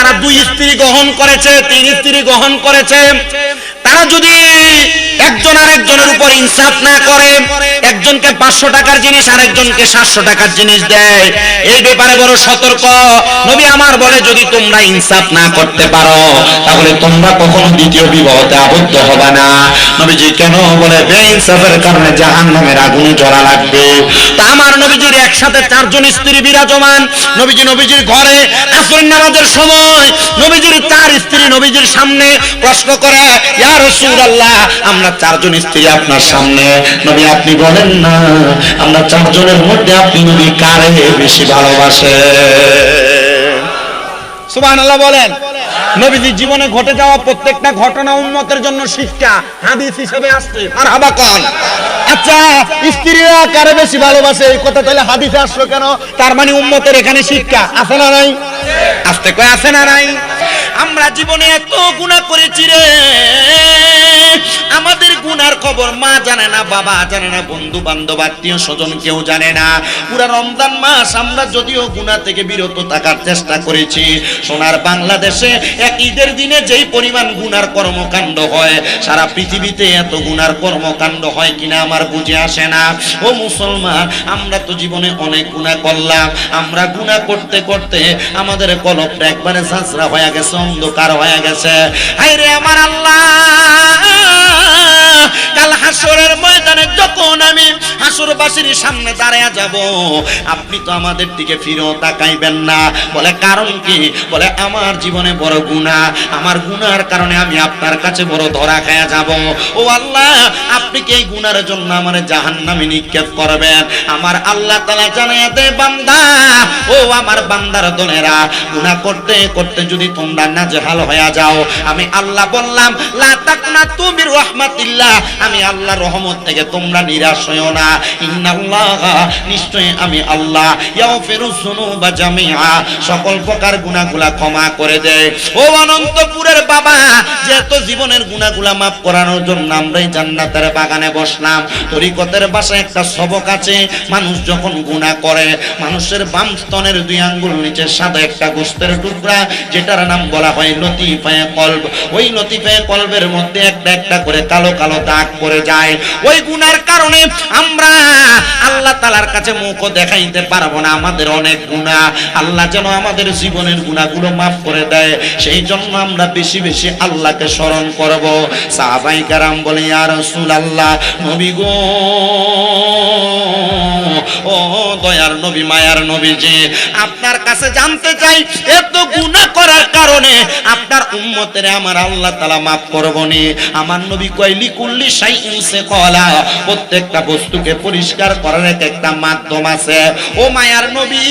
যারা দুই স্ত্রী গ্রহণ করেছে তিন স্ত্রী গ্রহণ করেছে তারা যদি একজন আরেকজনের উপর ইনসাফ না করে, একজনকে পাঁচশো টাকার জিনিস, আরেকজনকে সাতশো টাকার জিনিস দেয়। এই ব্যাপারে বড় সতর্ক। নবী আমার বলে, যদি তোমরা ইনসাফ না করতে পারো, তাহলে তোমরা কখনো দ্বিতীয় বিবাহতে আবদ্ধ হবে না। নবীজি কেন বলে, বেইনসাফের কারণে জাহান নামের আগুনে জ্বলা লাগবে। তা আমার নবীজির একসাথে চারজন স্ত্রী বিরাজমান। নবীজি নবীজির ঘরে আসরের নামাজের সময় নবীজির চার স্ত্রী নবীজির সামনে প্রশ্ন করে, ইয়া রাসূলুল্লাহ আমরা চারজন স্ত্রী আপনার সামনে। নবী, আপনি বলেন না, আমরা চারজনের মধ্যে আপনি নবী কারে বেশি ভালোবাসে সুবহানাল্লাহ বলেন। নবীজির জীবনে ঘটে যাওয়া প্রত্যেকটা ঘটনা উন্মতের জন্য শিক্ষা, হাদিস হিসেবে আসছে। আর হাবা কন। আচ্ছা স্ত্রীরা কারে বেশি ভালোবাসে? এই কথা তাহলে হাদিসে আসলো কেন? তার মানে উম্মতের এখানে শিক্ষা আছে না নাই? আসতে কয়, আছে না নাই? আমরা জীবনে এত গুণা করেছি রে। আমাদের গুনার খবর মা জানে না, বাবা জানে না বন্ধু বান্ধব আত্মীয় স্বজন কেউ জানে না। পুরা রমজান মাস আমরা যদিও গুনাহ থেকে বিরত থাকার চেষ্টা করেছি। সোনার বাংলাদেশে এক ঈদের দিনে যেই পরিমাণ গুনার কর্মকাণ্ড হয়, সারা পৃথিবীতে এত গুনার কর্মকাণ্ড হয় কিনা আমার বুঝে আসে না। ও মুসলমান, আমরা তো জীবনে অনেক গুনাহ করলাম। আমরা গুনাহ করতে করতে আমাদের কলপটা একবারে সাঁচরা হয়ে গেছে, অন্ধকার হয়ে গেছে। আইরে আমার আল্লাহ! কাল হাসরের ময়দানে যখন আমি হাসরবাসীর সামনে দাঁড়ায় যাব। আপনি তো আমাদের দিকে ফিরেও তাকাইবেন না। বলে, কারণ কি? বলে, আমার জীবনে বড় গুণা আমার গুনার কারণে আমি আপনার কাছে বড় ধরা খায়া যাব। ও আল্লাহ, আপনি কি এই গুনার জন্য আমার জাহান্নামে নিক্ষেপ করবেন? আমার আল্লাহ তালা জানায় দে, বান্দা। ও আমার বান্দার দলেরা, গুনাহ করতে করতে যদি তোমরা নাজেহাল হয়ে যাও, আমি আল্লাহ বললাম, লা তাকনা তুমি রহমাতিল্লাহ। আমি আল্লাহ রহমত থেকে তোমরা নিরাশ হইও না। মানুষ যখন গুনাহ করে, মানুষের বাম স্তনের দুই আঙ্গুল নিচে সাদা একটা গোস্তের টুকরা, যেটার নাম বলা হয় লতিফায়ে কলব। ওই লতিফায়ে কল্পের মধ্যে একটা একটা করে কালো কালো দাগ পড়ে যায়। ওই গুনার কারণে আমরা আল্লাহ তালার কাছে মুখও দেখাইতে পারব না, আমাদের অনেক গুণা আল্লাহ যেন আমাদের জীবনের গুণাগুলো মাফ করে দেয়, সেই জন্য আমরা বেশি বেশি আল্লাহকে স্মরণ সাহাবাই কারাম বলে আর আল্লাহ নবী গো, ও দয়ার নবী, মায়ার নবী যে আপনার কাছে জানতে চাই, এত গুনাহ করার কারণে আপনার উম্মতের আমার আল্লাহ তালা মাফ করবনি আমার নবী কয়লি কুল্লি সাই ইনসে কলা, প্রত্যেকটা বস্তুকে পরিষ্কার করার এক একটা মাধ্যম আছে। ও মায়ার নবী,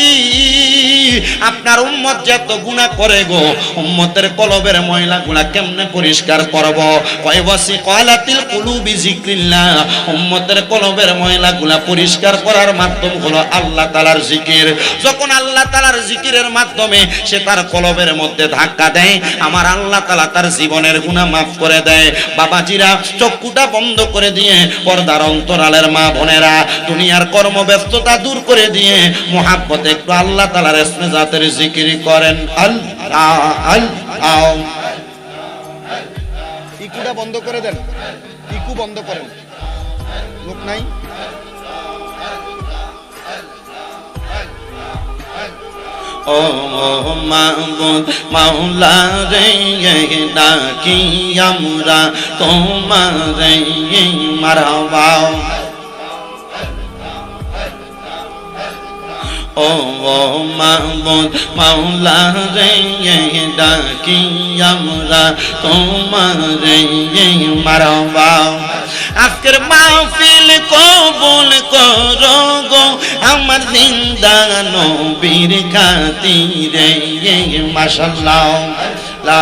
আপনার উম্মত যত গুনাহ করে গো, উম্মতের কলবের ময়লা গুলা কেমনে পরিষ্কার করব? কয় বসি কলাতিল কুলুবি জিক্রিল্লাহ উম্মতের কলবের ময়লা গুলা পরিষ্কার করার মাধ্যম হলো আল্লাহ তালার জিকির। যখন আল্লাহ তালার জিকিরের মাধ্যমে সে তার কলবের মধ্যে ধাক্কা দেয়, আমার আল্লাহ তালা তার জীবনের গুণা মাফ করে দেয়। বাবাজিরা চক্ষুটা বন্ধ করে দিয়ে পর্দার অন্তরালের মা বোনেরা দুনিয়ার কর্মব্যস্ততা দূর করে দিয়ে মোহাব্বত একটু আল্লাহ তালার এসমে জাতের জিকির করেন। আল্লাহ আল্লাহ ইকুটা বন্ধ করে দেন। ইকু বন্ধ করেন। লোক নাই? ও মাহবুদ মাওলা রে ডাকি আমরা তোমার মারবা ও মাহবুদ মাওলা রে ডাকি আমরা, তোমার মারবা। আজকের মাহফিল কবুল করো গো, আমার জিন্দা নবীর খাতিরে মাশাল্লাহ। লা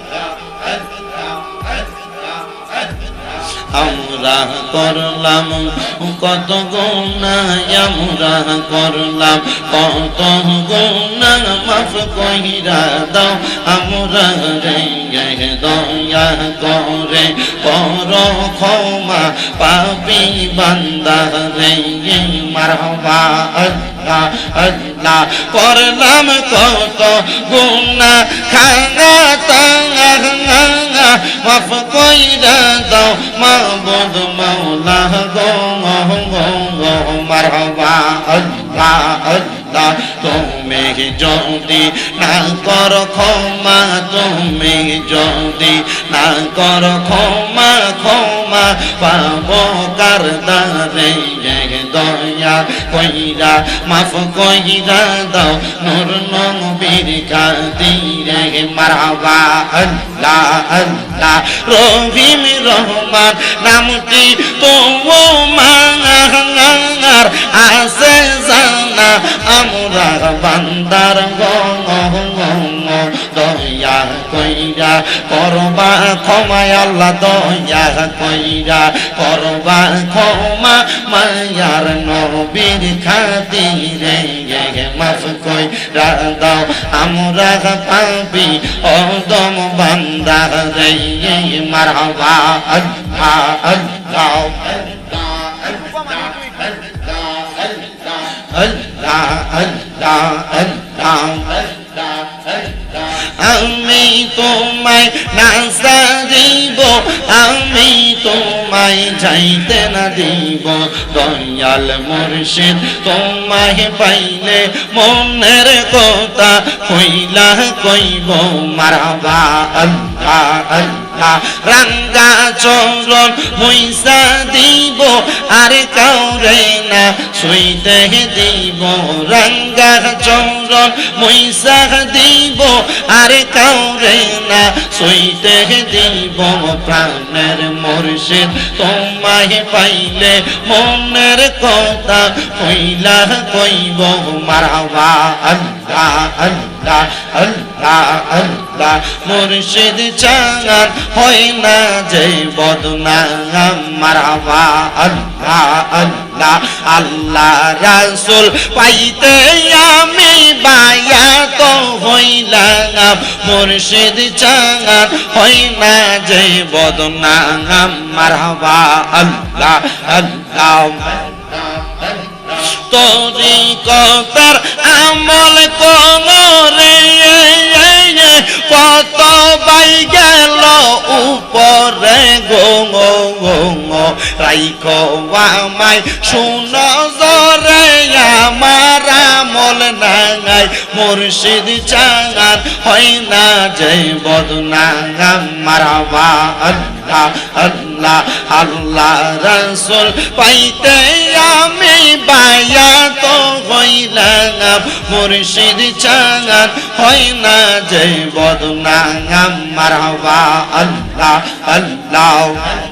আমরা করলাম, কত গুণা আমরা করলাম, কত গুণা মাফ কইরা দাও, আমরা রে দয়া করে, কর ক্ষমা পাপি বান্দা রে মারহাবা, আল্লাহ আল্লাহ, করলাম কত গুণা খানা তাঙা মাফ কইরা দাও মাবুদ মাওলা গো গো গো মারহাবা আল্লাহ আল্লাহ তুমি যদি না কর ক্ষমা, তুমি যদি না কর ক্ষমা ক্ষমা পাব কার দারে দয়া কইরা মাফ কইরা দাও, নূর নবীর খাতিরে মারহাবা আল্লাহ আল্লাহ, রহিম রহমান নামটি তোমার আছে জানা, আমরা বান্দার দয়া কইরা করবা ক্ষমায় আল্লাহ দয়া কইরা করবা ক্ষমা মায়ার নবীর খাতিরে মাফ দাও আমরা পাবি অদম বান্দা রে মারহাবা আল্লাহ আল্লাহ আল্লাহ আল্লাহ আল্লাহ আমি তোমায় নাচা দিব আমি তোমায় যাইতে না দিব। দয়াল মুর্শিদ, তোমায় পাইলে মনের কথা কইলা কইব। মারাবা আল্লাহ আল্লাহ, রাঙ্গা চরণ মইসা দিব। আর কাউরে না শুইতে দিব। রাঙ্গা গার চম চরণ মইসা দিব, আর কাউরে না শুইতে দিব। প্রাণের মুর্শিদ তোমায় পাইলে মনের কথা কইলা কইব। মারাবা আল্লাহ আল্লাহ আল্লাহ আল্লাহ। চাঙান হয় না যে বদনাম। মারাবা আল্লাহ আল্লাহ আল্লাহ রাসুল পাইতে আমি বায়া তো হইলাম মুর্শিদ চাঙান হয় না যে বদনাম। মারাবা আল্লাহ আল্লাহ তোরি কতার আমল করে কত বাই গেল উপরে। গো গো গো রাইখ আমায়, শুন জরে আমার আমল নাঙাই, মুর্শিদ চাঙান হয় না জয় বদনাঙাম মারাবা আল্লাহ আল্লাহ আল্লাহ রসুল, পাইতে আমি বায়া তো হইলাম। মুর্শিদ চাঙান হয় না জয় বদনাঙাম মারাবা আল্লাহ আল্লাহ আল্লাহ।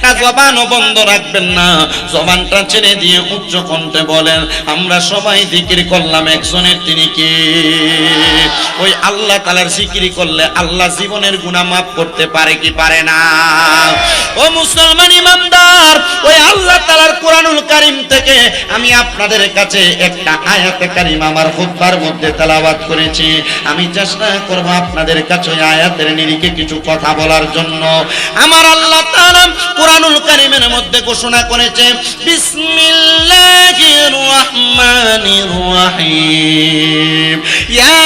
জবানও বন্ধ রাখবেন না। জবানটা ছেড়ে দিয়ে উচ্চ কণ্ঠে বলেন, আমরা সবাই জিকির করলাম, একজনের তিনি কে? ওই আল্লাহ তাআলার জিকির করলে আল্লাহ জীবনের গুনাহ মাফ করতে পারে কি পারে না? ও মুসলমান ইমানদার, ওই আল্লাহ তাআলার কোরআনুল কারীম থেকে আমি আপনাদের কাছে একটা আয়াতে কারীম আমার খুতবার মধ্যে তেলাওয়াত করেছি। আমি চেষ্টা করব আপনাদের কাছে আয়াতের নিরিখে কিছু কথা বলার জন্য। আমার আল্লাহ তাআলা কোরআনুল কারীমের মধ্যে ঘোষণা করেছে বিসমিল্লাহির রহমানির রহিম ইয়া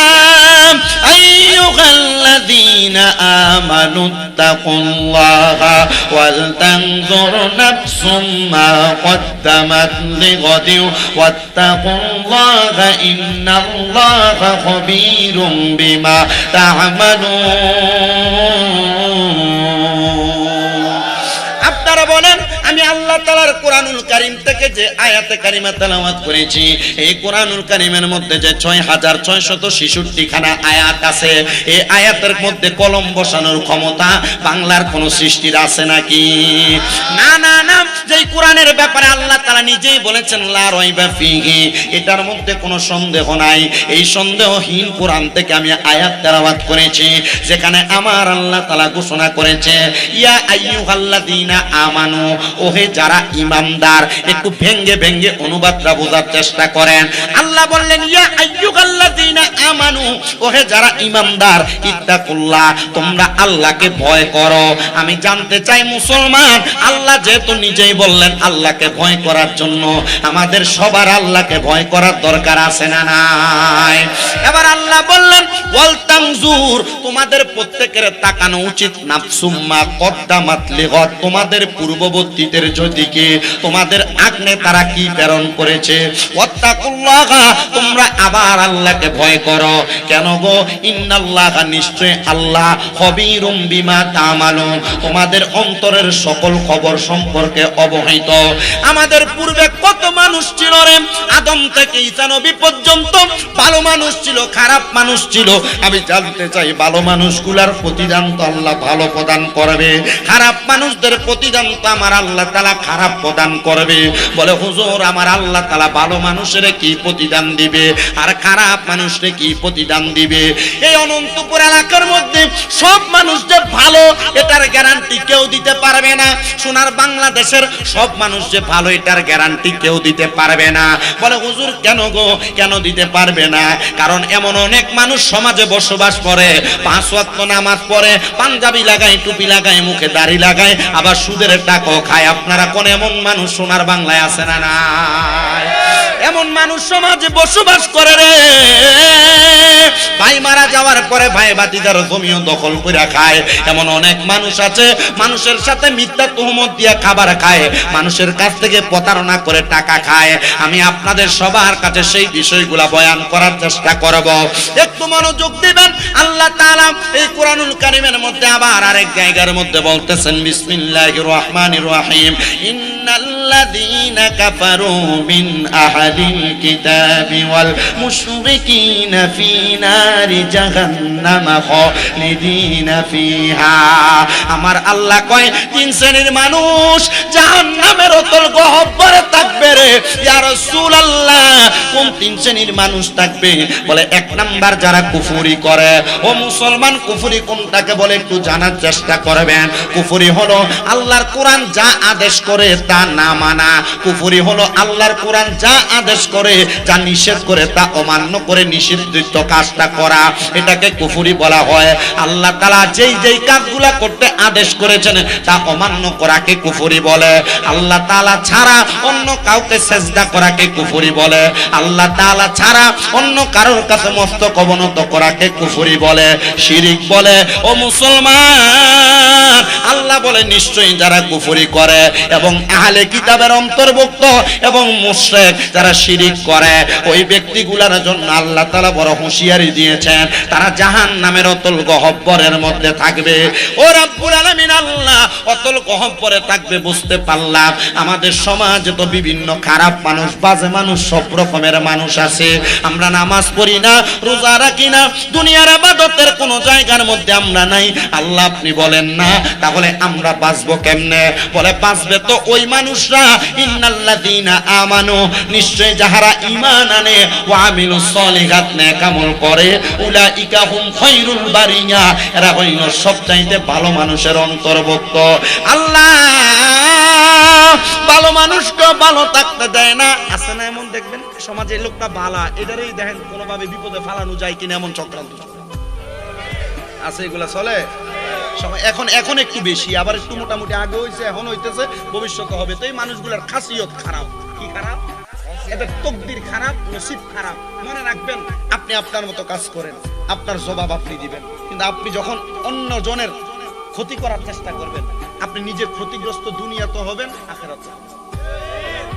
আইয়ুহাল্লাযীনা আমানু তাকুল্লাহা ওয়াল তানজুর নাফসুম মা قدمت لغد واتقوا الله إن الله خبير بما تعملون আপনারা বলেন আমি আল্লাহ তাআলার কোরআনুল কারীম থেকে যে আয়াতে কারিমা তেলাওয়াত করেছি, এই কোরআনুল কারীমের মধ্যে যে ছয় হাজার ছয়শত ছেষট্টি খানা আয়াত আছে, এই আয়াতের মধ্যে কলম বসানোর ক্ষমতা বাংলার কোন সৃষ্টির আছে নাকি? না না না যে কোরআনের ব্যাপারে আল্লাহ তাআলা নিজেই বলেছেন এটার মধ্যে কোনো সন্দেহ নাই। এই সন্দেহহীন কোরআন থেকে আমি আয়াত তেলাওয়াত করেছি, যেখানে আমার আল্লাহ তালা ঘোষণা করেছে, ইয়া আইয়ুহাল্লাযীনা আমানু ওহে যারা ইমানদার একটু ভেঙ্গে ভেঙ্গে অনুবাদটা বোঝার চেষ্টা করেন। আল্লাহ বললেন, ইয়া আইয়ুহাল্লাযীনা আমানু, ওহে যারা ইমানদার ইত্তাকুল্লাহ, তোমরা আল্লাহকে ভয় করো। আমি জানতে চাই মুসলমান, আল্লাহ যেহেতু নিজেই বললেন আল্লাহকে ভয় করার জন্য, আমাদের সবার আল্লাহকে ভয় করার দরকার আছে না নাই? এবার আল্লাহ বললেন ওয়াল তানজুর তোমাদের প্রত্যেকের তাকানো উচিত নাফসুম্মা কদ্দামাত লিগত, তোমাদের পূর্ববর্তীদের যদিকে তোমাদের আগ্নে তারা কি প্রেরণ করেছে? তোমরা আবার আল্লাহকে ভয় করো। কেন গো? ইন্নাল্লাহ নিশ্চয় আল্লাহ খবীরুম বিমা তামালুন। তোমাদের অন্তরের সকল খবর সম্পর্কে অবহিত। আমাদের পূর্বে কত মানুষ ছিল রে? আদম থেকে ঈসা নবী পর্যন্ত ভালো মানুষ ছিল, খারাপ মানুষ ছিল। আমি জানতে চাই, ভালো মানুষগুলার প্রতিদান তো আল্লাহ ভালো প্রদান করবে। খারাপ মানুষদের প্রতিদান তো আমার আল্লাহ তালা খারাপ প্রদান করবে। বলে, হুজুর, আমার আল্লাহ তালা ভালো মানুষের কি প্রতিদান দিবে? আর খারাপ মানুষরে কি প্রতিদান দিবে? এই অনন্তপুর এলাকার মধ্যে সব মানুষ যে ভালো, এটার গ্যারান্টি কেউ দিতে পারবে না। সোনার বাংলাদেশের সব মানুষ যে ভালো, এটার গ্যারান্টি কেউ দিতে পারবে না। বলে, হুজুর, কেন গো? কেন দিতে পারবে না? কারণ এমন অনেক মানুষ সমাজে বসবাস করে, পাঁচ ওয়াক্ত নামাজ পড়ে, পাঞ্জাবি লাগায়, টুপি লাগায়, মুখে দাড়ি লাগায়, আবার সুদের টাকাও খায়। আপনারা কোন এমন মানুষ সোনার বাংলায় আছে না নাই? এমন মানুষ সমাজে বসবাস করে রে। ভাই মারা যাওয়ার পরে ভাই বাতিদার জমিও দখল করে খায়। এমন অনেক মানুষ আছে, মানুষের সাথে মিথ্যা তহমত দিয়ে খাবার খায়। মানুষের কাছ থেকে প্রতারণা করে টাকা খায়। আমি আপনাদের সবার কাছে সেই বিষয়গুলা বয়ান করার চেষ্টা করব। একটু মনোযোগ দিবেন। আল্লাহ তাআলা এই কোরআনুল কারীমের মধ্যে আবার আরেক জায়গার মধ্যে বলতেছেন, বিসমিল্লাহির রহমানির রহিম। ইন্নাল্লাযীনা কাফারু মিন আহালিল কিতাবি ওয়াল মুশরিকিনা ফি নারি জাহান্নাম খালিদিনা ফিহা আমার আল্লাহ কয়, তিন শ্রেণির মানুষ জাহান্নামের অতল গহ্বরে থাকবে রে। ইয়া রাসূলুল্লাহ, কোন তিন শ্রেণির মানুষ থাকবে? বলে, এক নাম্বার যারা কুফরি করে, ও মুসলমান কুফরি কোনটাকে বলে? একটু জানার চেষ্টা করবেন। কুফরি হলো আল্লাহর কোরআন যা আদেশ করে তা না মানা, কুফরি হলো আল্লাহর কোরআন যা আদেশ করে, যা নিষেধ করে, তা অমান্য করে নিষিদ্ধ কাজটা করা। এটাকে কুফরি বলা হয়। আল্লাহ তালা যেই যেই কাজগুলা করতে আদেশ করেছেন, তা অমান্য করাকে কুফরি বলে। আল্লাহ তালা ছাড়া অন্য কাউকে সেজদা করাকে কুফরি বলে। আল্লাহ তালা ছাড়া অন্য কারোর কাছে মস্তক অবনত করাকে কুফরি বলে। শিরিক বলে, ও মুসলমান, আল্লাহ বলে নিশ্চয়ই যারা কুফুরি করে এবং আহলে কিতাবের অন্তর্ভুক্ত এবং মুশরিক যারা শিরিক করে, ওই ব্যক্তিগুলার জন্য আল্লাহ তাআলা বড় হুঁশিয়ারি দিয়েছেন। তারা জাহান নামের অতল গহব্বরের মধ্যে থাকবে। ও রাব্বুল আলামিন আল্লাহ, অতল গহব্বরে থাকবে বুঝতে পারলাম। আমাদের সমাজে তো বিভিন্ন খারাপ মানুষ, বাজে মানুষ, সব রকমের মানুষ আছে। আমরা নামাজ পড়ি না, রোজা রাখি না, দুনিয়ার আবাদতের কোনো জায়গার মধ্যে আমরা নাই। আল্লাহ আপনি বলেন না, তাহলে আমরা বাঁচবো কেমনে? বলে, বাঁচবে তো ওই মানুষরা, ইন্নাল্লাযীনা আমানু নিশ্চয় যাহারা ঈমান আনে, ওয়া আমিলুস সলিহাত নেক আমল করে, উলাইকা হুম খায়রুল বারিয়া এরা হইল সবচাইতে ভালো মানুষের অন্তর্ভুক্ত। আল্লাহ, ভালো মানুষকে ভালো থাকতে দেয় না। আছে না এমন? দেখবেন সমাজে লোকটা ভালা এটারই দেখেন কোনোভাবে বিপদে ফালানো যায় কিনা এমন চক্রান্ত আছে এগুলা চলে? সময়। এখন এখন একটু বেশি আবার একটু মোটামুটি আগে হয়েছে এখন হইতেছে ভবিষ্যতে হবে। তো এই মানুষগুলোর খাসিয়ত খারাপ। কি খারাপ? এদের তকদির খারাপ নসিব খারাপ। মনে রাখবেন আপনি আপনার মতো কাজ করেন আপনার জবাব আপনি দিবেন। কিন্তু আপনি যখন অন্য জনের ক্ষতি করার চেষ্টা করবেন আপনি নিজে ক্ষতিগ্রস্ত দুনিয়া তো হবেন আখেরাত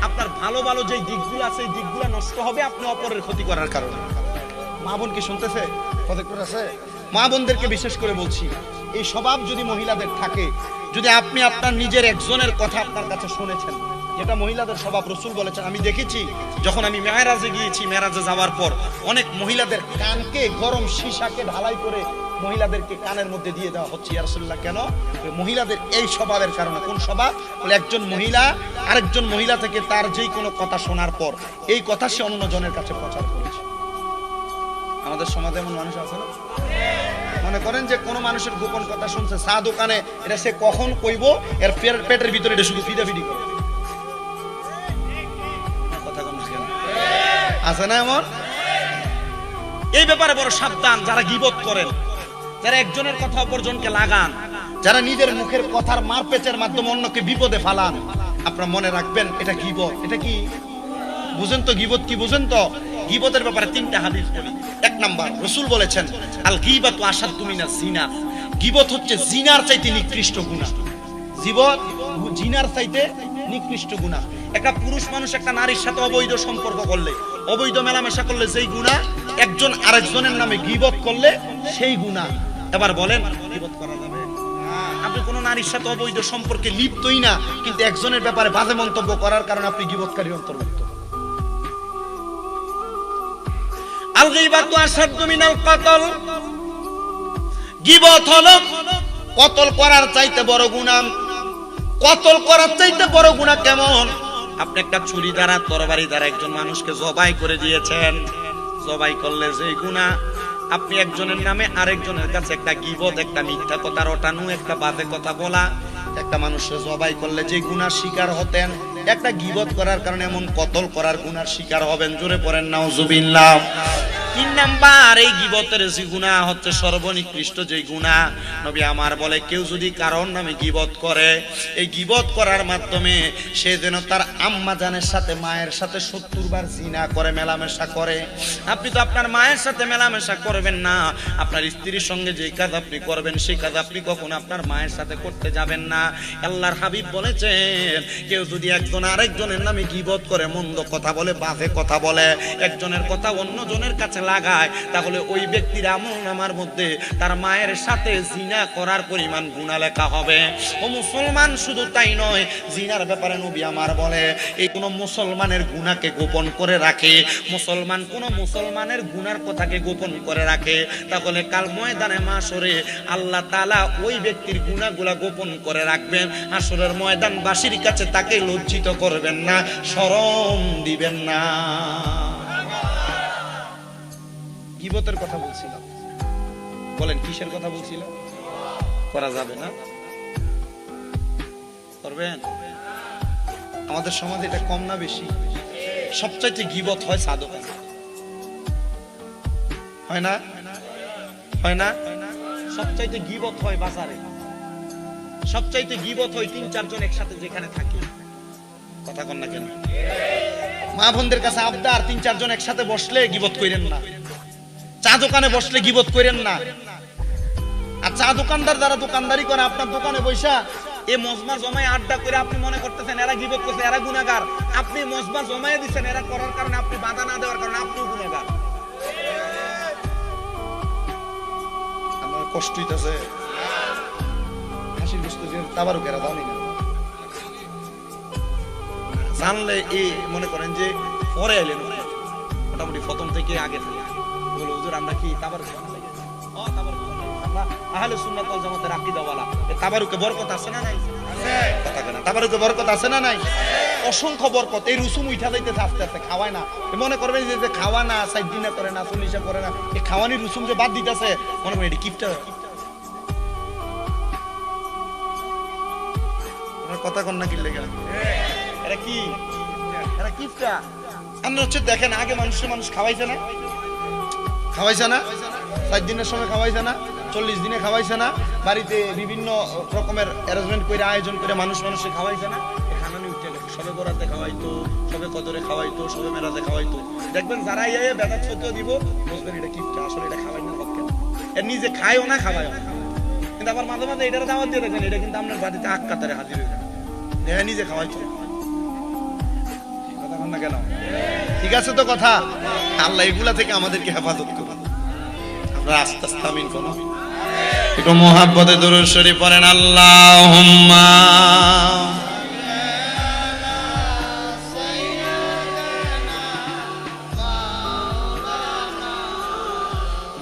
আপনার ভালো ভালো যে দিকগুলো আছে এই দিকগুলো নষ্ট হবে আপনি অপরের ক্ষতি করার কারণে। মা বোন কি শুনতেছে? আছে? মা বোনদেরকে বিশেষ করে বলছি এই স্বভাব যদি মহিলাদের থাকে, যদি আপনি আপনার নিজের একজনের কথা আপনার কাছে শুনেছেন, যেটা মহিলাদের স্বভাব, রসুল বলেছেন, আমি দেখেছি, যখন আমি মেয়েরাজে গিয়েছি, মেয়েরাজে যাওয়ার পর, অনেক মহিলাদের কানকে গরম সীসাকে ঢালাই করে মহিলাদেরকে কানের মধ্যে দিয়ে দেওয়া হচ্ছে ইয়ারসুল্লাহ কেন? মহিলাদের এই স্বভাবের কারণে। কোন স্বভাব? বলে একজন মহিলা, আরেকজন মহিলা থেকে তার যেই কোনো কথা শোনার পর, এই কথা সে অন্য জনের কাছে প্রচার করেছে। আমাদের সমাজে এমন মানুষ আছে না? মনে করেন যে কোনো মানুষের গোপন কথা শুনছে, চা দোকানে এটা সে কখন কইব, এর পেটের ভিতরে এটা শুধু ফিদাফিদি করে। আছে না এমন? এই ব্যাপারে বড় সাবধান, যারা গিবত করেন, যারা একজনের কথা অপরজনকে লাগান, যারা নিজের মুখের কথার মারপেচের মাধ্যমে অন্যকে বিপদে ফালান, আপনারা মনে রাখবেন, এটা গিবত। এটা কি? বুঝেন তো গিবত কি, বুঝেন তো? গিবতের ব্যাপারে তিনটা হাদিস বলি। এক নাম্বার, রসুল বলেছেন, আল গিবাত আসাদ তুমি না জিনা। গিবত হচ্ছে জিনার চাইতে নিকৃষ্ট গুণা। জীবত জিনার চাইতে নিকৃষ্ট গুণা। একটা পুরুষ মানুষ একটা নারীর সাথে অবৈধ সম্পর্ক করলে, অবৈধ মেলামেশা করলে যেই গুণা, একজন আরেকজনের নামে গিবত করলে সেই গুণা। এবার বলেন, গিবত করা যাবে? আপনি কোনো নারীর সাথে অবৈধ সম্পর্কে লিপ্তই না, কিন্তু একজনের ব্যাপারে বাজে মন্তব্য করার কারণে আপনি গিবতকারী অন্তর্ভুক্ত। আল গীবাতু আসাদ্দু মিনাল কতল। গীবত হলো কতল করার চাইতে বড় গুনাহ। কতল করার চাইতে বড় গুনাহ কেমন? আপনি একটা ছুরি দ্বারা তরবারি দ্বারা একজন মানুষকে জবাই করে দিয়েছেন। জবাই করলে যে গুনাহ, আপনি একজনের নামে আরেকজনের কাছে একটা গিবত, একটা মিথ্যা কথা রটানো, একটা বাজে কথা বলা, একটা মানুষের জবাই করলে যে গুনার শিকার হতেন। একটা গিবত করার কারণে এমন কতল করার গুনার শিকার হবেন? জোরে পড়েন নাউজুবিল্লাহ। তিন নাম্বার, এই গিবতের যে গুণা হচ্ছে সর্বনিকৃষ্ট যে গুণা নবী আমার বলে, কেউ যদি কারণ নামে গিবত করে, এই গিবত করার মাধ্যমে সে যেন তার আম্মা জানের সাথে, মায়ের সাথে সত্তর বার জিনা করে, মেলামেশা করে। আপনি তো আপনার মায়ের সাথে মেলামেশা করবেন না। আপনার স্ত্রীর সঙ্গে যে কাজ আপনি করবেন, সেই কাজ আপনি কখনো আপনার মায়ের সাথে করতে যাবেন না। আল্লাহর হাবিব বলেছেন, কেউ যদি একজন আরেকজনের নামে গিবত করে, মন্দ কথা বলে, বাজে কথা বলে, একজনের কথা অন্যজনের কাছে লাগায়, তাহলে ওই ব্যক্তির আমল নামার মধ্যে তার মায়ের সাথে জিনা করার পরিমাণ গুণা লেখা হবে। ও মুসলমান শুধু তাই নয়, জিনার ব্যাপারে নবী আমার বলে, এই কোনো মুসলমানের গুণাকে গোপন করে রাখে, মুসলমান কোন মুসলমানের গুনার কথাকে গোপন করে রাখে। তাহলে কাল ময়দানে মাসরে আল্লাহ তালা ওই ব্যক্তির গুণাগুলা গোপন করে রাখবেন, আসরের ময়দান বাসির কাছে তাকে লজ্জিত করবেন না, শরম দিবেন না। গিবতের কথা বলছিলাম বলেন, কিসের কথা বলছিলাম করা যাবে না। করবেন আমাদের সমাজে এটা কম না বেশি? সবচাইতে গিবত হয় সাধক হয় না? হয় না? সবচাইতে গিবত হয় বাজারে। সবচাইতে গিবত হয় তিন চারজন একসাথে যেখানে থাকে। কথা কন না কেন? মা বোনদের কাছে আবদার, তিন চারজন একসাথে বসলে গিবত কইরেন না। চা দোকানে বসলে গিবত করেন না। আর চা দোকানদার যারা দোকানদারি করে, আপনার দোকানে বৈশা এ মজমা জমায় আড্ডা করে আপনি মনে করতেছেন, এরা গিবত করছে, এরা গুনাগার আপনি মজমা জমায় দিচ্ছেন এরা করার কারণে আপনি বাধা না দেওয়ার কারণে আপনিও না। জানলে এই মনে করেন যে পরে এলেন। মোটামুটি প্রথম থেকে আগে থেকে হুজুর, আমরা কি তাবার তাবারুকে বরকত আছে না নাই? কথা তাবারুকে বরকত আছে না নাই? অসংখ্য বরকত। এই রুসুম উঠা আস্তে আস্তে, খাওয়ায় না। মনে করবেন যে খাওয়া না সাইড করে না করে না, এই খাওয়ানি রুসুম যে বাদ দিতেছে, মনে করেন কিপটা। কথা কন না কি কিপটা? হচ্ছে দেখেন, আগে মানুষের মানুষ খাওয়াইছে না? খাওয়াইছে না, সাত দিনের সময় খাওয়াইছে না, চল্লিশ দিনে খাওয়াইছে না, বাড়িতে বিভিন্ন রকমের অ্যারেঞ্জমেন্ট করে, আয়োজন করে মানুষ মানুষে খাওয়াইছে না। এ খানানি উঠে গেছে। সবে বরাতে খাওয়াইতো, সবে কদরে খাওয়াইতো, সবে মেরাতে খাওয়াইতো। দেখবেন যারা ইয়ে বেদাত সত্য দিব, বুঝবেন এটা কিপটা আসলে এটা খাওয়াই না হক এর নিজে খায়ও না, খাওয়ায়ও না। কিন্তু আবার মাঝে মাঝে এটার দাওয়াত দিয়ে দেখেন, এটা কিন্তু আপনার বাড়িতে আগ কাতারে হাজির হয়ে এ নিজে খাওয়াইতো কথা কেন? ঠিক আছে তো কথা। আল্লাহ এগুলা থেকে আমাদেরকে হেফাজত করুন আমরা আস্তে আস্তে আমিন কোনো একটু মোহাব্বতে দরুদ শরীফ পড়েন আল্লাহ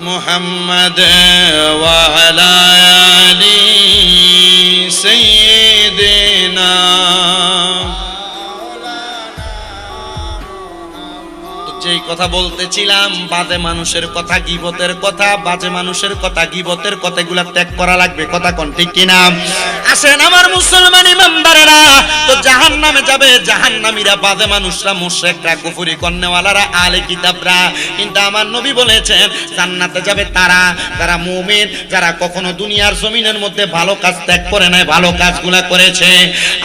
محمد وعلى آل سيدنا যেই কথা বলতেছিলাম, বাজে মানুষের কথা, গিবতের কথা, বাজে মানুষের কথা, গিবতের কথাগুলা ত্যাগ করা লাগবে। কথা কোন, ঠিক কিনা? আসেন আমার মুসলমান ইমামদারেরা তো জাহান্নামে যাবে, জাহান্নামীরা বাজে মানুষরা, মুশরিকরা, কুফরি কন্নেওয়ালারা আলে কিতাবরা। কিন্তু আমার নবী বলেছেন, জান্নাতে যাবে তারা, যারা মুমিন, যারা কখনো দুনিয়ার জমিনের মধ্যে ভালো কাজ ত্যাগ করে নাই, ভালো কাজগুলা করেছে।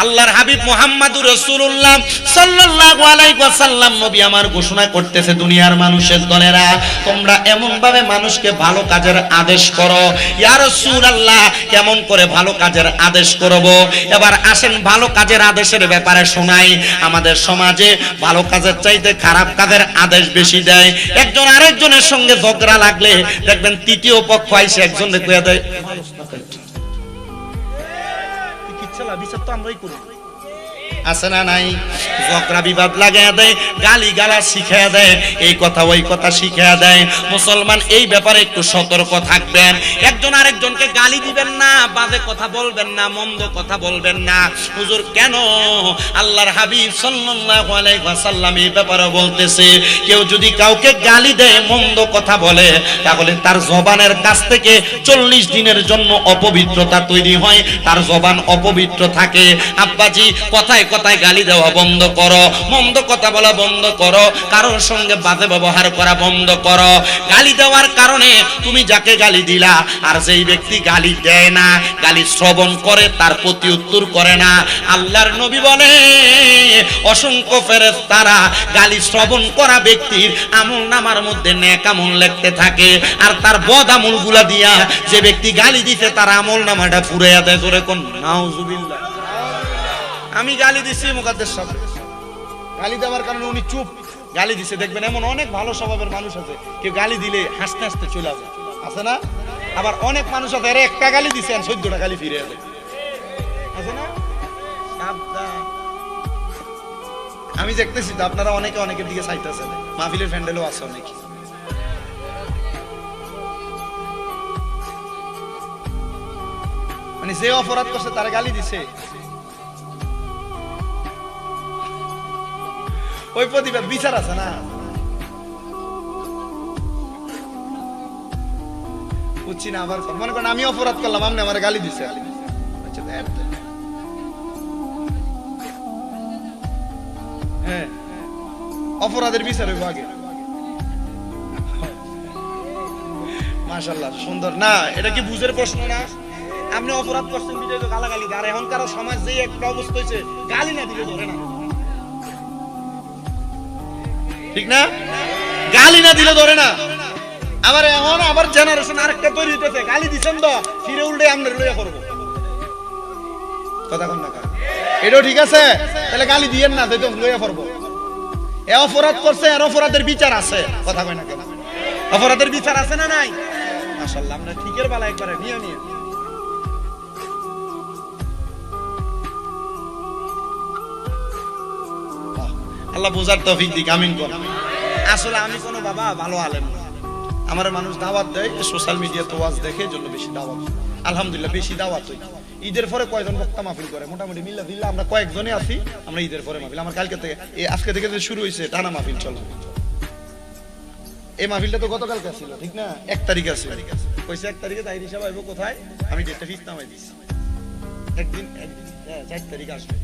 আল্লাহর হাবিব মুহাম্মাদুর রাসূলুল্লাহ সাল্লাল্লাহু আলাইহি ওয়াসাল্লাম নবী আমার ঘোষণা করতেছে দুনিয়ার মানুষের দলেরা তোমরা এমন ভাবে মানুষকে ভালো কাজের আদেশ করো ইয়া রাসূলুল্লাহ কেমন করে ভালো কাজের আদেশ করব এবার আসেন ভালো কাজের আদেশের ব্যাপারে শোনাই আমাদের সমাজে ভালো কাজের চাইতে খারাপ কাজের আদেশ বেশি দেয় একজন আরেকজনের সঙ্গে ঝগড়া লাগলে দেখবেন তৃতীয় পক্ষ আইসে একজনকে কয়ে দেয় বিচার তো আমরাই করি আছে না নাই? ঝগড়া বিবাদ লাগাইয়া দেয় গালি গালা শিখাইয়া দেয়, এই কথা ওই কথা শিখাইয়া দেয়। মুসলমান এই ব্যাপারে একটু সতর্ক থাকবেন। একজন আরেকজনকে গালি দিবেন না, বাজে কথা বলবেন না, মন্দ কথা বলবেন না। হুজুর, কেন? আল্লাহর হাবিব সাল্লাল্লাহু আলাইহি ওয়াসাল্লাম এই ব্যাপারে বলতেছে, কেউ যদি কাউকে গালি দেয়, মন্দ কথা বলে, তাহলে তার জবানের কাছ থেকে চল্লিশ দিনের জন্য অপবিত্রতা তৈরি হয়। তার জবান অপবিত্র থাকে। আব্বাজি, কথায় কথায় গালি দেওয়া বন্ধ করো, মন্দ কথা বলা বন্ধ করো, কারোর সঙ্গে বাজে ব্যবহার করা বন্ধ করো। গালি দেওয়ার কারণে তুমি যাকে গালি দিলা, আর যেই ব্যক্তি গালি দেয় না, গালি শ্রবণ করে, তার প্রতি উত্তর করে না। আল্লাহর নবী বলে, অসংখ্য ফেরেস তারা গালি শ্রবণ করা ব্যক্তির আমল নামার মধ্যে নেক আমল লিখতে থাকে, আর তার বদ আমলগুলা দিয়া যে ব্যক্তি গালি দিতে তার আমল নামাটা ফুরাইয়া দেয়। জোরে কোন, নাউজুবিল্লাহ। আমি গালি দিছি মুকাদ্দেস সাহেব। গালি দেওয়ার কারণে উনি চুপ। গালি দিছে। দেখবেন এমন অনেক ভালো স্বভাবের মানুষ আছে। কেউ গালি দিলে হাসতে হাসতে চলে আসে। আছে না? আবার অনেক মানুষ আছে, এরা একটা গালি দিছে আর চোদ্দটা গালি ফিরে আসে। আছে না। আমি দেখতেছি তো, আপনারা অনেকে অনেকের দিকে চাইতেছেন। মাহফিলের ফ্যান্ডেলও আছে অনেকে। মানে যে অপরাধ করছে, তারা গালি দিছে। ওই প্রতিবাদ বিচার আছে না? বুঝছি না আবার মনে করেন আমি অপরাধ করলাম আপনি আমার গালি দিছে আচ্ছা, হ্যাঁ অপরাধের বিচার হইব আগে। মাশাল্লাহ সুন্দর। না এটা কি বুঝের প্রশ্ন না? আপনি অপরাধ করছেন বিজয় গালাগালি। আর এখনকার সমাজ যে একটা অবস্থা হয়েছে গালি না দিলে ধরে না। ঠিক না? গালি না দিলে ধরে না। আবার এখন আবার জেনারেশন আরেকটা তৈরি হইতেছে। গালি দিছেন তো, ফিরে উল্টে আমরা লইয়া করব কথা কন না এটাও ঠিক আছে? তাহলে গালি দিয়েন না তো লইয়া করব এ অপরাধ করছে, আর অপরাধের বিচার আছে। কথা কয় না কেন? অপরাধের বিচার আছে না নাই? মাশাআল্লাহ, আমরা ঠিকের বেলা একবারে নিয়ে নিয়ে। আল্লাহ বোঝার তৌফিক দিক আমিন কোন আসলে আমি কোনো বাবা ভালো আলেম না। আমার মানুষ দাওয়াত দেয় সোশ্যাল মিডিয়াতে ওয়াজ দেখে জন্য বেশি দাওয়াত আলহামদুলিল্লাহ বেশি দাওয়াত হই ঈদের পরে কয়জন বক্তা মাহফিল করে? মোটামুটি মিল্লা দিল্লা আমরা কয়েকজনে আছি আমরা ঈদের পরে মাহফিল। আমার কালকে থেকে এই আজকে থেকে যে শুরু হয়েছে টানা মাহফিল চলো। এই মাহফিলটা তো গতকালকে ছিল ঠিক না? এক তারিখ আছে কইছে এক তারিখে তাই হিসাব আইব কোথায়? আমি ডেটটা ফিক্স নামাই দিছি। একদিন একদিন হ্যাঁ, চার তারিখ আসবে।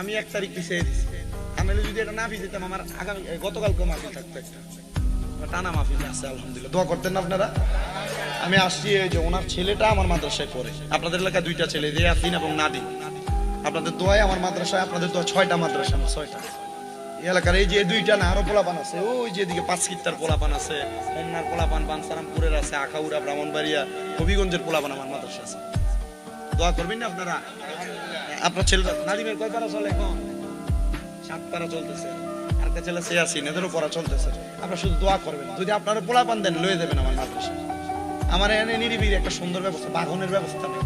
আমি এক তারিখ পিছিয়ে দিছি। আমি যদি এটা না ভিজিতাম, আমার আগামী গতকালকে মাহফিল থাকতো একটা। টানা মাহফিল আছে, আলহামদুলিল্লাহ। দোয়া করতেন না আপনারা? আমি আসছি এই যে ওনার ছেলেটা আমার মাদ্রাসায় পড়ে। আপনাদের এলাকায় দুইটা ছেলে আসিন এবং নাদিন আপনাদের দোয়ায় আমার মাদ্রাসায়, আপনাদের দোয়া ছয়টা মাদ্রাসা আমার ছয়টা। এলাকার এই যে দুইটা না, আরও পোলাপান আছে। ওই যে এদিকে পাঁচ কিত্তার পোলাপান আছে, হোমনার পোলাপান, বানসারামপুরের আছে, আখাউড়া, ব্রাহ্মণবাড়িয়া, হবিগঞ্জের পোলাপান আমার মাদ্রাসা আছে। দোয়া করবেন না আপনারা? আপনার ছেলেটা নাদিমের কয় পারা চলে এখন? সাত পারা চলতেছে। আর ছেলে সে আছি এদেরও পড়া চলতেছে। আপনারা শুধু দোয়া করবেন, যদি আপনারা পোলাপান দেন, লয়ে দেবেন আমার মাদ্রাসা আমার এখানে নিরিবিলি একটা সুন্দর ব্যবস্থা বাঘনের ব্যবস্থা নেই।